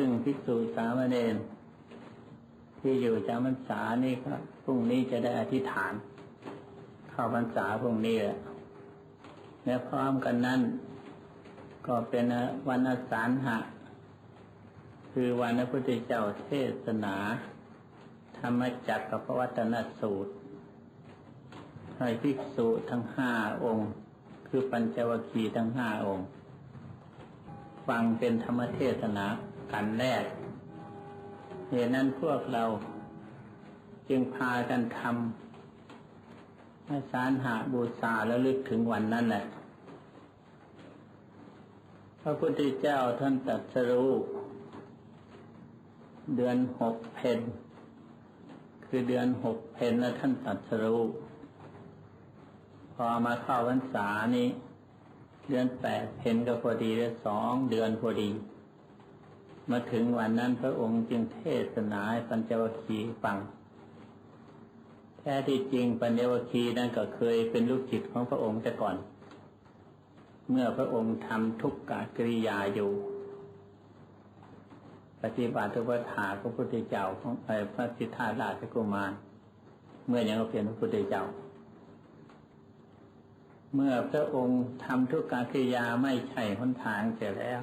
ซึ่งภิกษุสามเณรที่อยู่จำพรรษานี่ก็พรุ่งนี้จะได้อธิษฐาน เข้าพรรษาพรุ่งนี้แหละและพร้อมกันนั้น ก็เป็นวันอสาฬหะ คือวันพระพุทธเจ้าเทศนา ธรรมจักรกับพระวัตนสูตรให้ภิกษุทั้งห้าองค์ คือปัญจวคีทั้งห้าองค์ ฟังเป็นธรรมเทศนา กันแรกเหตุนั้นพวกเราจึงพากันทำให้สารหาบูชาแล้วลึกถึงวันนั้นแหละ พระพุทธเจ้าท่านตรัสรู้เดือนหกเพนคือเดือนหกเพนแล้วท่านตรัสรู้พอมาเข้าพรรษานี้ เดือนแปดเพนก็พอดีได้สองเดือนพอดี มาถึงวันนั้นพระองค์จึงเทศนาปัญจวคีฟัง แท้ที่จริงปัญจวคีนั้นก็เคยเป็นลูกจิตของพระองค์แต่ก่อน เมื่อพระองค์ทำทุกกกิริยาอยู่ปฏิบัติทุกถาพระพุทธเจ้าของพระสิทธาราชกุมาร เมื่อยังเป็นพระพุทธเจ้า เมื่อพระองค์ทำทุกการกิริยาไม่ใช่หนทางเสร็จแล้ว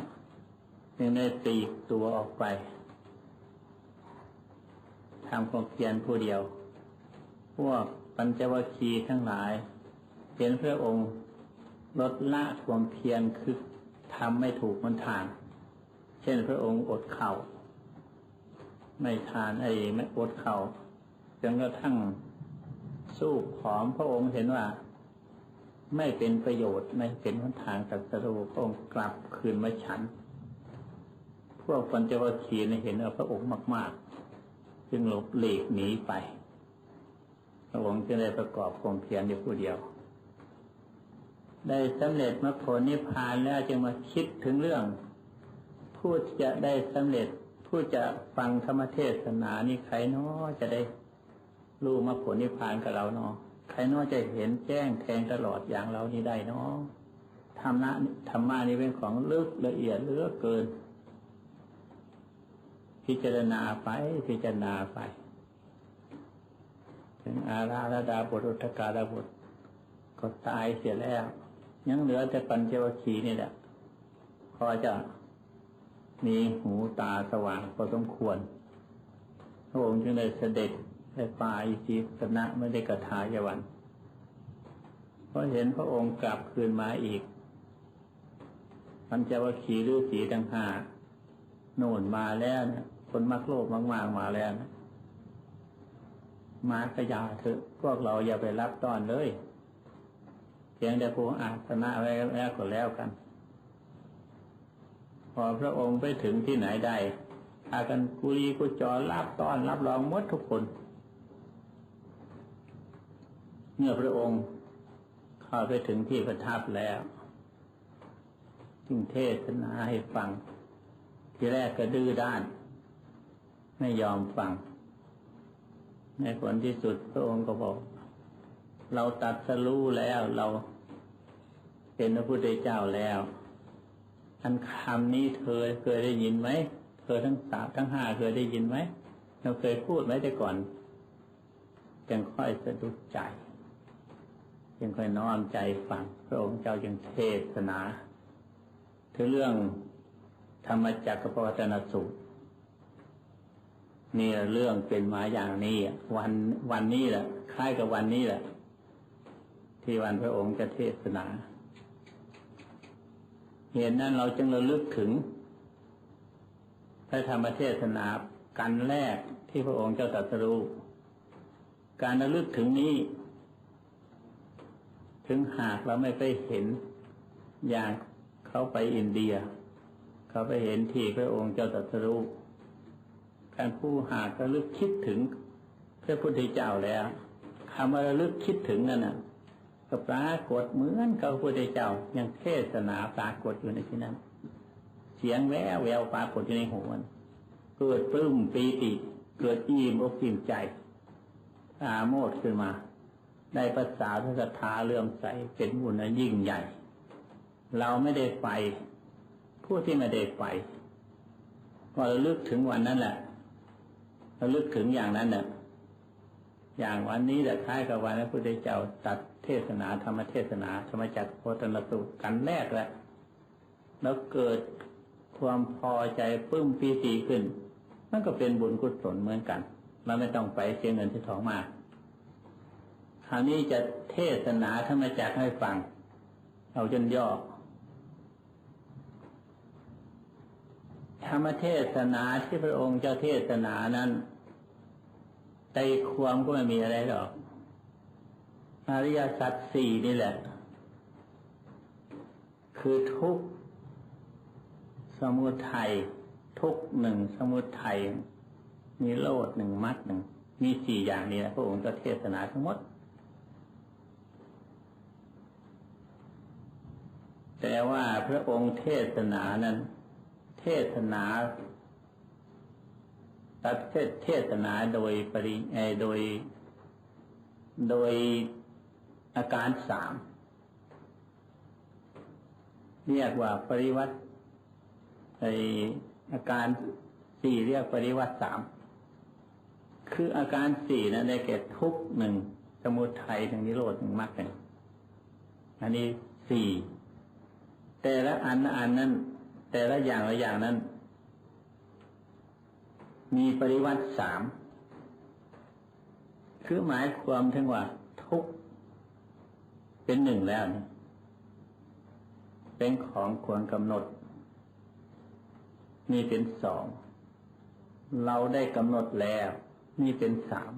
จึงได้ตีตัวออกไปทำความเพียรผู้เดียว พวกปัญจวัคคีย์ทั้งหลายเห็นพระองค์ลดละความเพียรคือทำไม่ถูกมันทาง เช่นพระองค์อดเข่า ไม่ทานไอ้ไม่อดเข่าจนกระทั่งสู้ผอมพระองค์เห็นว่า ไม่เป็นประโยชน์ไม่เป็นหนทางตัดสรุปพระองค์กลับคืนมาฉัน พวกปัญจวัคคีย์เห็นพระองค์มาก ๆ จึงหลบหลีกหนีไป พระองค์จึงได้ประกอบความเพียรอยู่ผู้เดียว ได้สำเร็จมรรคผลนิพพานแล้วจึงมาคิดถึงเรื่อง ผู้จะได้สำเร็จผู้จะฟังธรรมเทศนานี่ใครเนาะจะได้รู้มรรคผลนิพพานกับเราเนาะใครนาะจะเห็นแจ้งแทงตลอดอย่างเรานี่ได้เนาะธรรมะธรรมะนี่เป็นของลึกละเอียดเลือเกิน พิจารณาไปพิจารณาไป ถึงอาราธดาบทอุทกาดาบทก็ตายเสียแล้ว ยังเหลือแต่ปัญจวัคคีย์นี่แหละพอจะมีหูตาสว่างพอสมควร พระองค์จึงได้เสด็จในป่าอิจิสนะไม่ได้กระทายวันเพราะเห็นพระองค์กลับคืนมาอีกปัญจวัคคีย์ฤาษีทั้งห้าโน่นมาแล้วเนี่ย คนมักโลภมากๆมาแล้วนะมากระยาเถอะ พวกเราอย่าไปรับตอนเลยเพียงแต่ผู้อาสนะไว้แล้วก็แล้วกัน พอพระองค์ไปถึงที่ไหนได้พากันกุลีกุจอรับตอนรับรองมดทุกคน เมื่อพระองค์เข้าไปถึงที่ประทับแล้วจึงเทศนาให้ฟัง ที่แรกก็ดื้อด้าน ไม่ยอมฟัง ในผลที่สุดพระองค์ก็บอก เราตัดสรู้แล้วเราเป็นพระพุทธเจ้าแล้วอันคำนี้เธอเคยได้ยินไหมเธอทั้งสามทั้งห้าเคยได้ยินไหมเราเคยพูดไหมแต่ก่อนจึงค่อยสะดุดใจจึงค่อยน้อมใจฟังพระองค์เจ้าจึงเทศนา ถึงเรื่องธรรมจักรพวัตนสูตร นี่เรื่องเป็นมาอย่างนี้วันวันนี้แหละคล้ายกับวันนี้แหละ ที่วันพระองค์จะเทศนาเหตุนั้นเราจึงระลึกถึงพระธรรมเทศนากันแรกที่พระองค์เจ้าตรัสรู้การระลึกถึงนี้ ถึงหากเราไม่ไปเห็นอย่างเขาไปอินเดีย เขาไปเห็นที่พระองค์เจ้าตรัสรู้ การผู้หากระลึกคิดถึงพระพุทธเจ้าแล้วคำว่าระลึกคิดถึงนั่นน่ะก็ปรากฏเหมือนกับพระพุทธเจ้ายังเทศนาปรากฏอยู่ในที่นั้น เสียงแววแววปรากฏอยู่ในหัวเกิดปลื้มปีติเกิดอิ่มอกอิ่มใจอาโมดขึ้นมาได้ภาษาพระศรัทธาเลื่อมใสเป็นบุญยิ่งใหญ่ เราไม่ได้ไป ผู้ที่ไม่ได้ไปว่าเราลึกถึงวันนั้นแหละ ราลึกถึงอย่างนั้นเนี่ยอย่างวันนี้แหละคล้ายกับวันพระพุทธเจ้าตัดเทศนาธรรมเทศนาธรรมจักรโพธนสุกันแรกแหละแล้วเกิดความพอใจปลื้มปีติขึ้นมันก็เป็นบุญกุศลเหมือนกันเราไม่ต้องไปเสียเงินที่ทองมากคราวนี้จะเทศนาธรรมจักรให้ฟัง เอาจนย่อ ธรรมเทศนาที่พระองค์เจ้าเทศนานั้นใจความก็ไม่มีอะไรหรอกอริยสัจสี่นี่แหละ คือทุกสมุทัยทุกหนึ่งสมุทัยมีโลดหนึ่งมัดหนึ่งมีสี่อย่างนี้นะพระองค์ก็เทศนาทั้งหมด แต่ว่าพระองค์เทศนานั้น เทศนาตัดเทศนาโดยปริโดย โดยอาการสามเรียกว่าปริวัติไออาการสี่เรียกปริวัติสามคืออาการสี่นะได้แก่ทุกหนึ่งสมุทัยถึงนิโรธหนึ่งมรรคหนึ่งอันนี้สี่แต่ละอันอันนั้น แต่ละอย่างละอย่างนั้น มีปริวัติสามคือหมายความถึงว่า ทุกเป็นหนึ่งแล้ว เป็นของควรกำหนด นี่เป็นสอง เราได้กำหนดแล้ว นี่เป็นสาม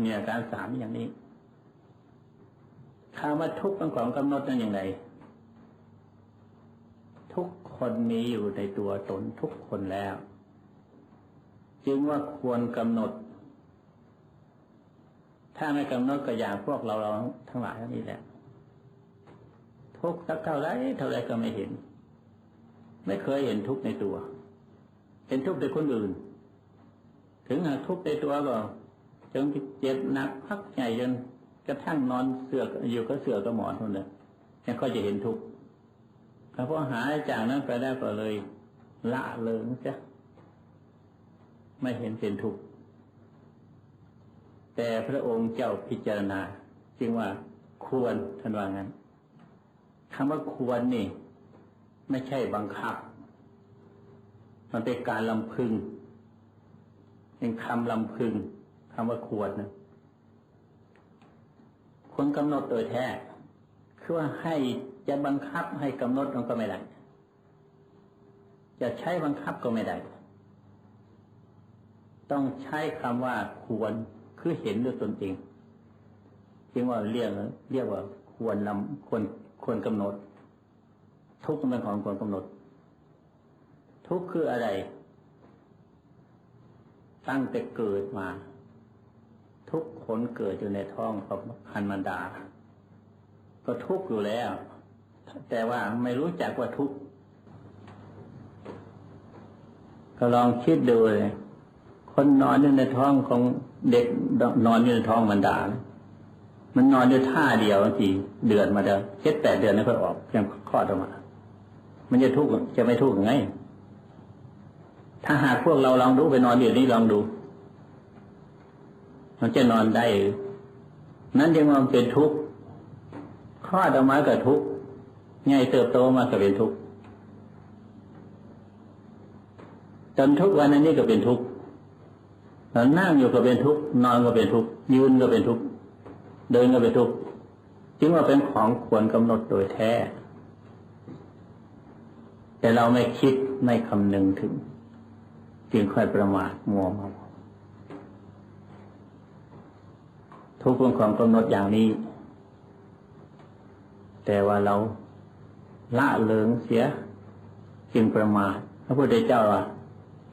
มีอาการสามอย่างนี้คำว่าทุกข์เป็นของกำหนดนั่นอย่างไร ทุกคนมีอยู่ในตัวตนทุกคนแล้ว จึงว่าควรกำหนด ถ้าไม่กำหนดก็อย่างพวกเราเราทั้งหลายนี่แหละทุกสักเท่าไรเท่าไรก็ไม่เห็น ไม่เคยเห็นทุกในตัว เห็นทุกในคนอื่น ถึงหากทุกในตัวก็จนเจ็บหนักพักใหญ่จนกระทั่งนอนเสือกอยู่ก็เสือกก็หมอนคนเดียวยังค่อยจะเห็นทุกข์ พอหายจากนั้นไปได้ก็เลย ละเลิงจ้ะไม่เห็นเป็นทุกข์แต่พระองค์เจ้าพิจารณา จึงว่าควรท่านว่างั้นคำว่าควรนี่ ไม่ใช่บังคับ มันเป็นการลำพึง เป็นคำลำพึงคำว่าควรนะควรกำหนดโดยแท้คือว่าให้จะบังคับให้กำหนดมันก็ไม่ได้ จะใช้บังคับก็ไม่ได้ ต้องใช้คำว่าควรคือเห็นด้วยตนเองจึงว่าเรียกเรียกว่าควรนำควรควรกำหนด ทุกข์เป็นของควรกำหนด ทุกข์คืออะไร ตั้งแต่เกิดมา ทุกคนเกิดอยู่ในท้องของคันมันดา ก็ทุกข์อยู่แล้ว แต่ว่าไม่รู้จักว่าทุกข์ก็ลองคิดดูเลยคนนอนอยู่ในท้องของเด็กนอนอยู่ในท้องมันดามันนอนอยู่ท่าเดียวทีเดือนมาเดิมเจ็ดแปดเดือนแล้วก็ออกยังคลอดออกมา มันจะทุกข์จะไม่ทุกข์ไง ถ้าหากพวกเราลองดูไปนอนอยู่นี่ลองดู มันจะนอนได้ นั้นยังมันเป็นทุกข์คลอดออกมาก็ทุกข์ ง่ายเติบโตมาก็เป็นทุกข์จนทุกวันนี้ก็เป็นทุกข์เรานั่งอยู่ก็เป็นทุกข์นอนก็เป็นทุกข์ยืนก็เป็นทุกข์เดินก็เป็นทุกข์จึงว่าเป็นของควรกำหนดโดยแท้ แต่เราไม่คิดไม่คำนึงถึง จึงค่อยประมาทมัวเมาทุกข์เป็นของกำหนดอย่างนี้ แต่ว่าเรา ละเลิงเสียจึงประมาทพระพุทธเจ้าว่า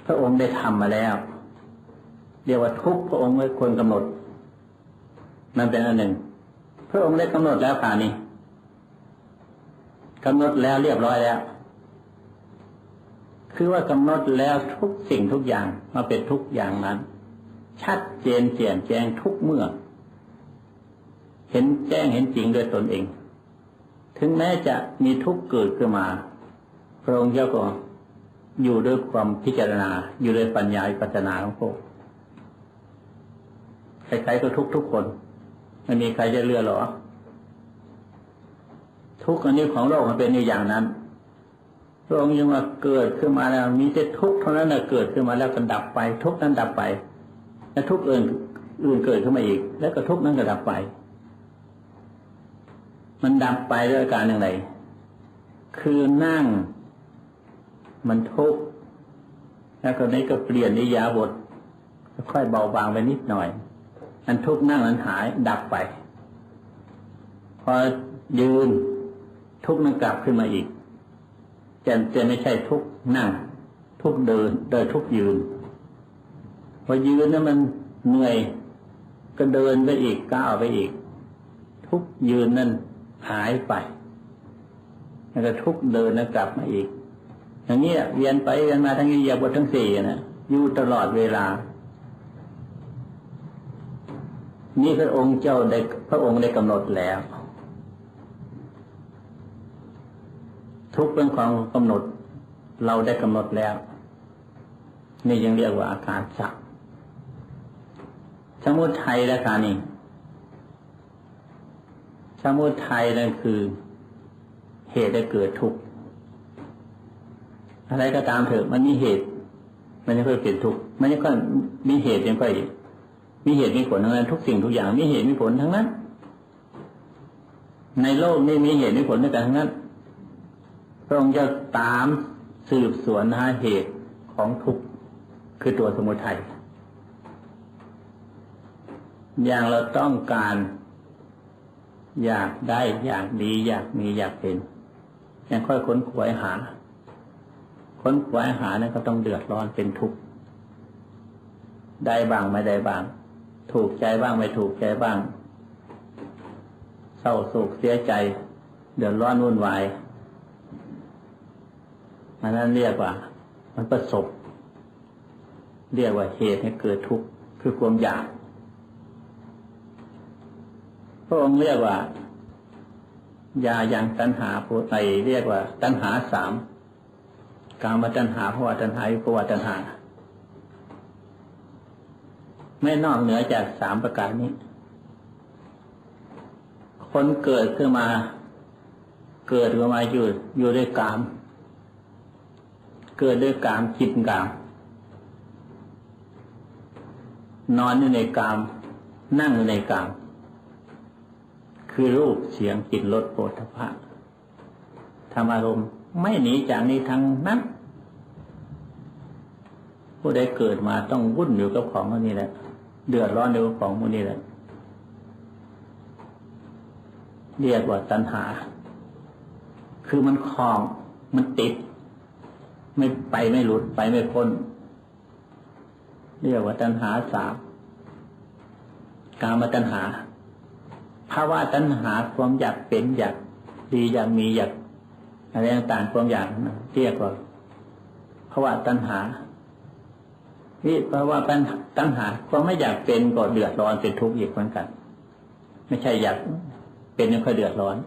พระองค์ได้ทำมาแล้ว เรียกว่าทุกพระองค์ไม่ควรกำหนด นั่นเป็นอันหนึ่ง พระองค์ได้กำหนดแล้วป่านี้กำหนดแล้วเรียบร้อยแล้ว คือว่ากำหนดแล้วทุกสิ่งทุกอย่างมาเป็นทุกอย่างนั้น ชัดเจนเจียนแจ้งทุกเมื่อ เห็นแจ้งเห็นจริงด้วยตนเอง ถึงแม้จะมีทุกข์เกิดขึ้นมา พระองค์เจ้าก็อยู่ด้วยความพิจารณา อยู่ด้วยปัญญาปัจนาของพวกใครๆก็ทุกทุกคนไม่มีใครจะเลือหรอ ทุกข์อันนี้ของโลกมันเป็นอยู่อย่างนั้นพระองค์ยังว่าเกิดขึ้นมาแล้ว มีแต่ทุกข์เท่านั้นนะเกิดขึ้นมาแล้วก็ดับไป ทุกข์นั้นดับไป แล้วทุกข์อื่นอื่นเกิดขึ้นมาอีก แล้วก็ทุกนั้นก็ดับไป มันดับไปด้วยอาการอย่างไร คือนั่ง มันทุกข์แล้วก็นี้ก็เปลี่ยนนิยาบทค่อยเบาบางไปนิดหน่อย อันทุกข์นั่งนั้นหายดับไป พอยืนทุกข์นั้นกลับขึ้นมาอีกจะจะไม่ใช่ทุกข์นั่ง ทุกข์เดิน เดินทุกข์ยืน พอยืนนั้นมันเหนื่อยก็เดินไปอีกก้าวไปอีก ทุกข์ยืนนั้น หายไปแล้วก็ทุกเดินแล้วกลับมาอีก อย่างนี้เวียนไปเวียนมาทั้งนี้ยาบททั้งสี่นะอยู่ตลอดเวลา นี่พระองค์เจ้าได้พระองค์ได้กำหนดแล้ว ทุกเป็นของกำหนด เราได้กำหนดแล้ว นี่ยังเรียกว่าอาการสักสมุทัยและการนี้ มุทัยนั่นคือเหตุได้เกิดทุกข์อะไรก็ตามเถอะมันมีเหตุ มันจะค่อยเกิดทุกข์มันจะค่อยมีเหตุยังค่อยมีเหตุมีผลทั้งนั้น ทุกสิ่งทุกอย่างมีเหตุมีผลทั้งนั้น ในโลกนี้มีเหตุมีผลด้วยกันทั้งนั้นพระองค์จะตามสืบสวนหาเหตุของทุกข์คือตัวสมุทัยอย่างเราต้องการ อยากได้อยากดีอยากมีอยากเป็นยังค่อยค้นคว้ยหา ค้นคว้ยหาเนั้นก็ต้องเดือดร้อนเป็นทุกข์ได้บ้างไม่ได้บ้าง ถูกใจบ้างไม่ถูกใจบ้าง เศร้าโศกเสียใจ เดือดร้อนวุ่นวายอันนั้นเรียกว่า มันประสบ เรียกว่าเหตุให้เกิดทุกข์คือความอยาก พระองค์เรียกว่ายาอย่างตัณหาโพไตเรียกว่า ตัณหาสามกามาตัณหาภวะตัณหาภวตัณหา ไม่นอกเหนือจากสามประการนี้ คนเกิดขึ้นมา เกิดขึ้นมาอยู่อยู่ด้วยกาม เกิดด้วยกามจิตกาม นอนอยู่ในกาม นั่งอยู่ในกาม คือรูปเสียงกลิ่นรสโผฏฐพะธรรมารมณ์ไม่หนีจากนี้ทั้งนั้น ผู้ใดเกิดมาต้องวุ่นอยู่กับของพวกนี้แหละ เดือดร้อนอยู่กับของพวกนี้แหละ เรียกว่าตัณหา คือมันคลอง มันติด ไม่ไปไม่หลุดไปไม่พ้น เรียกว่าตัณหาสามกามตัณหา ภาวะตัณหาความอยากเป็นอยากดีอยากมีอยากอะไรต่างๆความอยากเรียกว่าภาวะตัณหาที่ภาวะตัณหาความไม่อยากเป็นก็เดือดร้อนเป็นทุกข์อีกเหมือนกัน ไม่ใช่อยากเป็นยังค่อยเดือดร้อน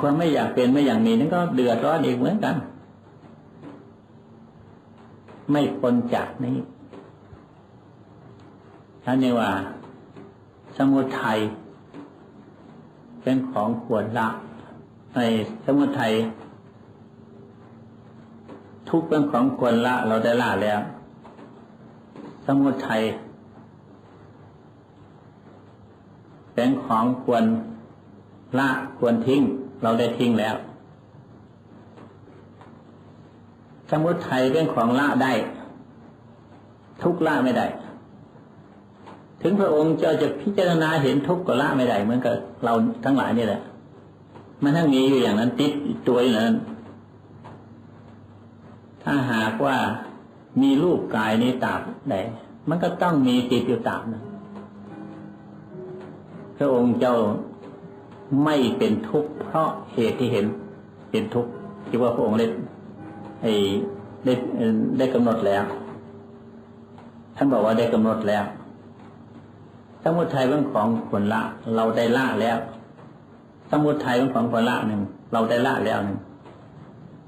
ความไม่อยากเป็นไม่อยากมีนั่นก็เดือดร้อนอีกเหมือนกัน ไม่พ้นจากนี้ท่านนี้ว่า สมุทัย เป็นของควรละ ในสมุทัยทุกเป็นของควรละเราได้ละแล้ว สมุทัยเป็นของควรละควรทิ้ง เราได้ทิ้งแล้ว สมุทัยเป็นของละได้ ทุกละไม่ได้ ถึงพระองค์เจ้าจะพิจารณาเห็นทุกข์ก็ละไม่ได้เหมือนกับเราทั้งหลายนี่แหละ มันทั้งมีอยู่อย่างนั้นติดตัวอย่างนั้น ถ้าหากว่ามีรูปกายนี้ตาบใดมันก็ต้องมีติดอยู่ตาบนะพระองค์เจ้าไม่เป็นทุกข์เพราะเหตุที่เห็นเป็นทุกข์ที่ว่าพระองค์ได้ได้ได้กำหนดแล้ว ท่านบอกว่าได้กำหนดแล้ว สมุทัยเป็นของผลละ เราได้ละแล้ว สมุทัยเป็นของผลละหนึ่งเราได้ละแล้วหนึ่ง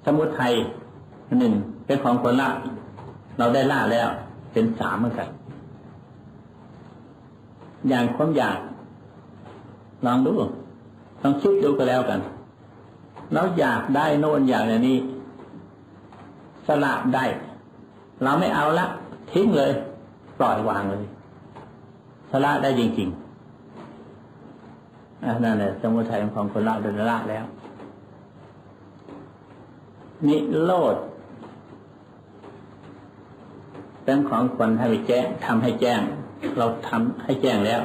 สมุทัยหนึ่งเป็นของคนละ เราได้ละแล้ว เป็นสามเหมือนกันอย่างความอยากลองดูลองคิดดูก็แล้วกัน เราอยากได้โน่นอยากอย่างนี้ สละได้ เราไม่เอาละ ทิ้งเลย ปล่อยวางเลย สละได้จริงๆนั่นแหละสมุทัยของคนละโดยละแล้ว นิโรธเป็นของควรให้แจ้งทำให้แจ้ง เราทำให้แจ้งแล้ว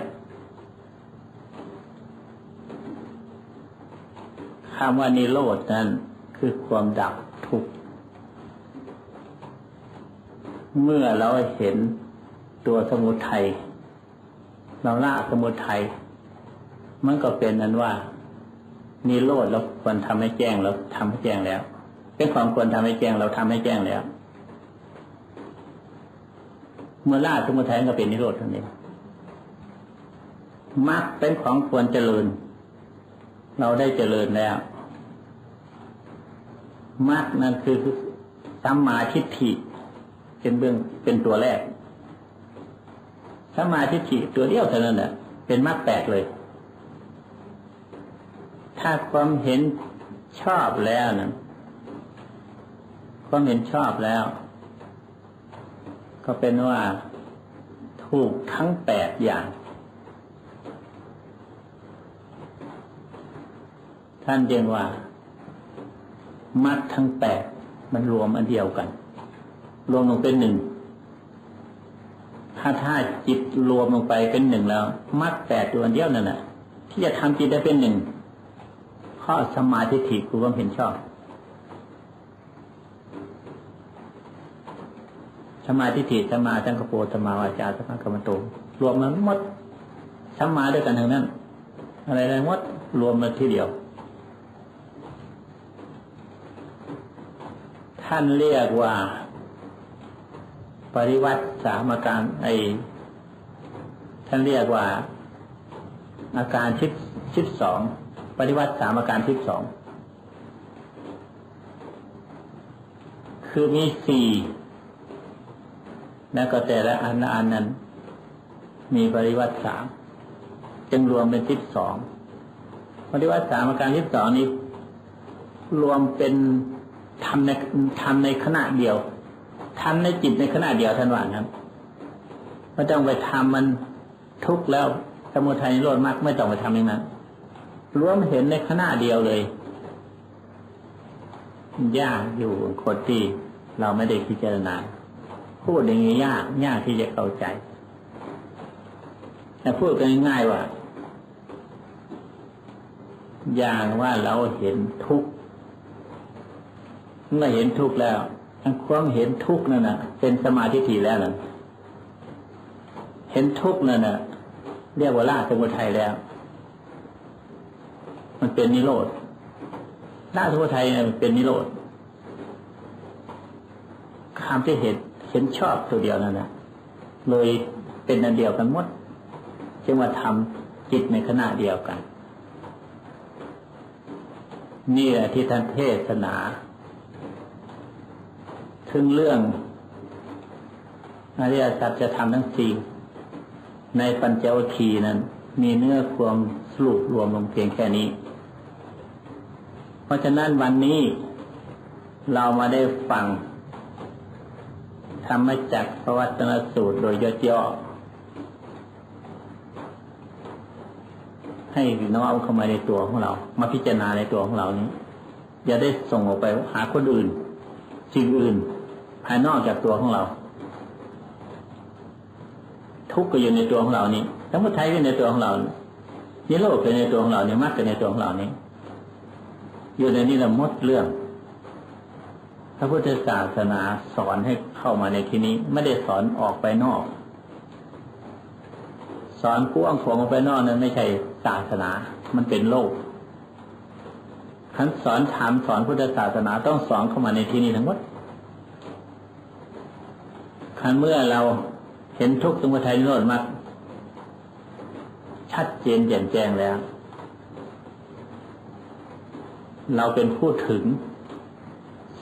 คำว่านิโรธนั้นคือความดับทุกข์ เมื่อเราเห็นตัวสมุทัย เราละสมุทัยมันก็เป็นนั้นว่านิโรธเราควรทำให้แจ้งเราทำให้แจ้งแล้วเป็นของควรทำให้แจ้งเราทำให้แจ้งแล้ว เมื่อละสมุทัยก็เป็นนิโรธทั้งนี้มรรคเป็นของควรเจริญ เราได้เจริญแล้วมรรคนั่นคือสัมมาทิฏฐิเป็นเบื้องเป็นตัวแรก สัมมาทิฏฐิตัวเดียวเท่านั้นแหละเป็นมรรคแปดเลย ถ้าความเห็นชอบแล้วนะความเห็นชอบแล้ว ก็เป็นว่าถูกทั้งแปดอย่าง ท่านเรียกว่ามัดทั้งแปดมันรวมอันเดียวกัน รวมลงเป็นหนึ่ง ถ้าถ้าจิตรวมลงไปเป็นหนึ่งแล้วมัดแปดตัวเดียวนั่นแหละที่จะทำจิตได้เป็นหนึ่งข้อสมาธิถิคือความเห็นชอบ สมาธิถิสมาจังกโปสมาวาจาสมากรรมโตรวมมันหมดสมาด้วยกันทั้งนั้น อะไรอะไรหมดรวมมาทีเดียว ท่านเรียกว่า ปริวัติสามอาการไอท่านเรียกว่า อาการชิดชิดสองปฏิวัติสามอาการทิพสองคือมีสี่แล้วก็แต่ละอันละอันนั้น มีปริวัติสามจึงรวมเป็นทิพสองปฏิวัติสามอาการทิพสองนี้ รวมเป็นทำในทำในขณะเดียว ทำในจิตในขณะเดียวท่านว่าครับไม่ต้องไปทำมันทุกข์แล้วสมุทัยโรธมากไม่ต้องไปทำอย่างนั้นรวมเห็นในขณะเดียวเลย ยากอยู่คนที่เราไม่ได้พิจารณา พูดอย่างนี้ยากยากที่จะเข้าใจแต่พูดกันง่ายว่า อย่างว่าเราเห็นทุกข์เมื่อเห็นทุกข์แล้ว ความเห็นทุกข์นั่นน่ะ เป็นสมาธิถี่แล้วนั่นเห็นทุกข์นั่นน่ะ เรียกว่าละสมุทัยแล้ว มันเป็นนิโรธละสมุทัยเนี่ยมันเป็นนิโรธคำที่เห็นเห็นชอบตัวเดียวนั่นนะเลยเป็นอันเดียวกันหมดจึงว่าทำจิตในขณะเดียวกัน นี่แหละที่ท่านเทศนา ถึงเรื่องอริยสัจจะทำทั้งสี่ในปัญจวัคคีย์นั้น มีเนื้อความสรุปรวมลงเพียงแค่นี้ เพราะฉะนั้นวันนี้เรามาได้ฟังธรรมจักรพระวัตนสูตรโดยย่อๆให้น้อมเข้ามาในตัวของเรา มาพิจารณาในตัวของเรานี้ อย่าได้ส่งออกไปหาคนอื่นสิ่งอื่น ภายนอกจากตัวของเรา ทุกข์ก็อยู่ในตัวของเรานี้ทั้งหมดไทยก็ในตัวของเรานี่โลกก็ในตัวของเรานี่มรรคก็ในตัวของเรานี้อยู่ในนี้ละมดเรื่องพระพุทธศาสนาสอนให้เข้ามาในที่นี้ ไม่ได้สอนออกไปนอก สอนกว้างขวางออกไปนอกนั้นไม่ใช่ศาสนา มันเป็นโลกขันสอนถามสอนพุทธศาสนาต้องสอนเข้ามาในที่นี้ทั้งหมดันเมื่อเราเห็นทุกข์สมุทัยนิโรธมากชัดเจนแจ่มแจ้งแล้ว เราเป็นผู้ถึง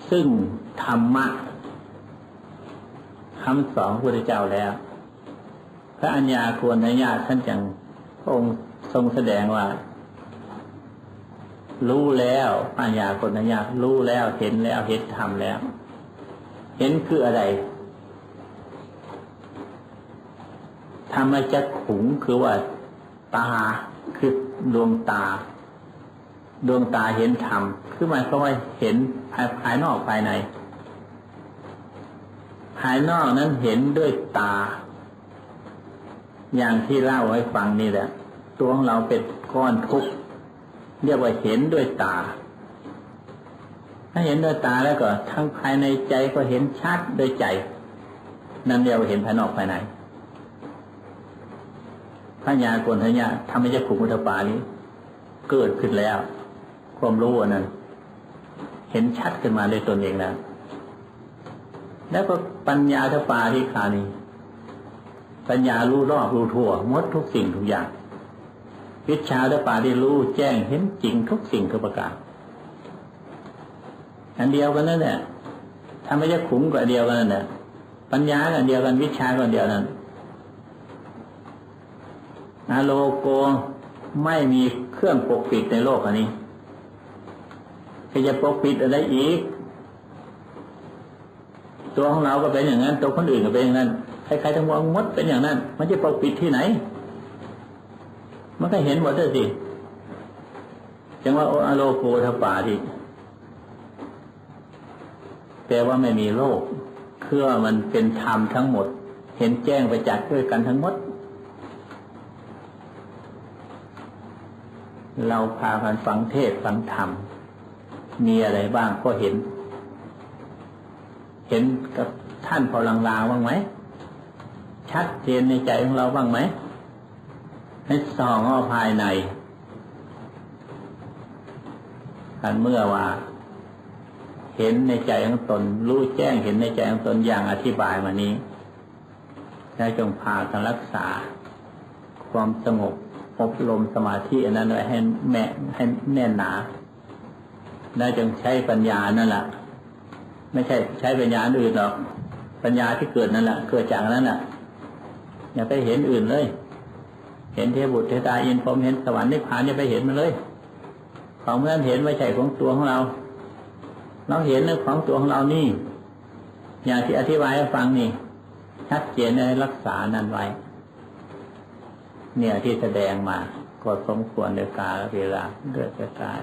ซึ่งธรรมะคำสอนพระพุทธเจ้าแล้ว พระอัญญาควรญาติท่านจังพระองค์ทรงแสดงว่า รู้แล้วปัญญาคนญาติรู้แล้วเห็นแล้วเห็นทำแล้ว เห็นคืออะไร ธรรมจักขุงคือว่าตาคือดวงตา ดวงตาเห็นธรรมคือหมายความว่าเห็นภายภายนอกภายใน ภายนอกนั้นเห็นด้วยตา อย่างที่เล่าไว้ฟังนี่แหละ ตัวของเราเป็นก้อนทุกข์เรียกว่าเห็นด้วยตา ถ้าเห็นด้วยตาแล้วก็ ทั้งภายในใจก็เห็นชัดด้วยใจ นั่นเรียกว่าเห็นภายนอกภายใน พระญาโกนทญาทำให้เจ้าขุมุทปานี้ เกิดขึ้นแล้ว ความรู้นั้นเห็นชัดขึ้นมาด้วยตนเองแล้วแล้วก็ปัญญาทปาที่ขานี้ ปัญญารู้รอบรู้ทั่วมดทุกสิ่งทุกอย่าง วิชาทปาที่รู้แจ้งเห็นจริงทุกสิ่งทุกประการอันเดียวกันนั่นแหละทำให้เจ้าขุมก็เดียวกันนั่นแหละปัญญาก็เดียวกันวิชาก็เดียวนั้น อาโลโกไม่มีเครื่องปกปิดในโลกอันนี้จะปกปิดอะไรอีก ตัวของเราก็เป็นอย่างนั้น ตัวคนอื่นก็เป็นอย่างนั้นใครๆทั้งวลมดเป็นอย่างนั้น มันจะปกปิดที่ไหน มันก็เห็นหมดเลยสิจังว่าอโลโกทปาดิแปลว่าไม่มีโลก คือว่ามันเป็นธรรมทั้งหมด เห็นแจ้งไปจักด้วยกันทั้งหมด เราพากันฟังเทศฟังธรรม มีอะไรบ้างก็เห็น เห็นกับท่านพอลังลาบ้างไหม ชัดเจนในใจของเราบ้างไหม ให้ส่องอ้อภายในกันเมื่อว่า เห็นในใจของตน รู้แจ้งเห็นในใจของตนอย่างอธิบายมานี้แล้จงพากันรักษา ความสงบ อบรมสมาธิอันนั้นไว้ให้แม่ให้แน่นหนาได้จงใช้ปัญญานั่นแหละไม่ใช่ใช้ปัญญาอื่นหรอก ปัญญาที่เกิดนั่นแหละเกิดจากนั้นแหละอย่าไปเห็นอื่นเลย เห็นเทพบุตรเทตาอินพรมเห็นสวรรค์นิพพานอย่าไปเห็นมันเลย ของเมื่อเห็นไม่ใช่ของตัวของเรา เราเห็นเรื่องของตัวของเรานี่ อย่างที่อธิบายให้ฟังนี่ชัดเจนในรักษานั้นไว้ เนี่ยที่แสดงมา ก็สมควรในกาลเวลาเดือดกาล